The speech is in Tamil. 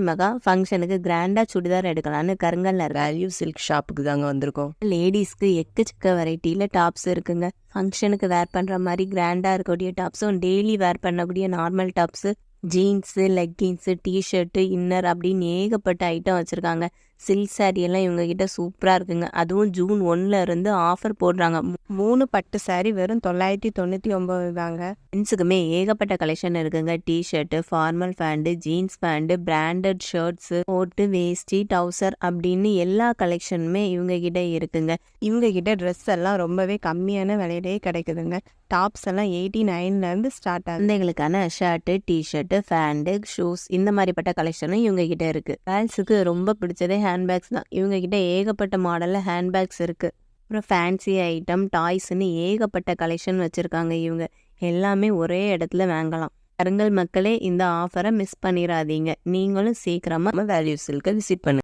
மகா. ஃபங்க்ஷனுக்கு கிராண்டாக சுடிதார் எடுக்கலான்னு கருங்கல்ல வேல்யூ சில்க் ஷாப்புக்கு தாங்க வந்திருக்கோம். லேடிஸ்க்கு எக்கச்சக்க வெரைட்டியில் டாப்ஸ் இருக்குங்க. ஃபங்க்ஷனுக்கு வேர் பண்ணுற மாதிரி கிராண்டாக இருக்கக்கூடிய டாப்ஸும் டெய்லி வேர் பண்ணக்கூடிய normal tops jeans leggings T shirt inner அப்படின்னு ஏகப்பட்ட ஐட்டம் வச்சுருக்காங்க. சில்க் சாரியெல்லாம் எல்லாம் சூப்பராக இருக்குங்க. அதுவும் ஜூன் ஒன்னில் இருந்து ஆஃபர் போடுறாங்க. மூணு பட்டு saree வெறும் தொள்ளாயிரத்தி தொண்ணூற்றி ஒம்பது தாங்க ஜென்ஸுக்குமே ஏகப்பட்ட கலெக்ஷன் இருக்குங்க. T shirt formal pant jeans pant branded shirts coat வேஷ்டி டவுசர் அப்படின்னு எல்லா கலெக்ஷனுமே இவங்கக்கிட்ட இருக்குங்க. இவங்கக்கிட்ட ட்ரெஸ் எல்லாம் ரொம்பவே கம்மியான விலையிலேயே கிடைக்குதுங்க. டாப்ஸ் எல்லாம் எயிட்டி நைன்லேருந்து ஸ்டார்ட் ஆகுது. குழந்தைகளுக்கான shirt T shirt T shirt pant shoes இந்த மாதிரிப்பட்ட கலெக்ஷனும் இவங்க கிட்ட இருக்கு. கேர்ள்ஸுக்கு ரொம்ப பிடிச்சதே ஹேண்ட்பேக்ஸ் தான். இவங்க கிட்ட ஏகப்பட்ட மாடலில் ஹேண்ட்பேக்ஸ் இருக்கு. அப்புறம் ஃபேன்சி ஐட்டம் டாய்ஸ்னு ஏகப்பட்ட கலெக்ஷன் வச்சுருக்காங்க இவங்க. எல்லாமே ஒரே இடத்துல வாங்கலாம். கருங்கல் மக்களே இந்த ஆஃபரை மிஸ் பண்ணிடாதீங்க நீங்களும் சீக்கிரமாக வேல்யூ சில்கை விசிட் பண்ணுங்க.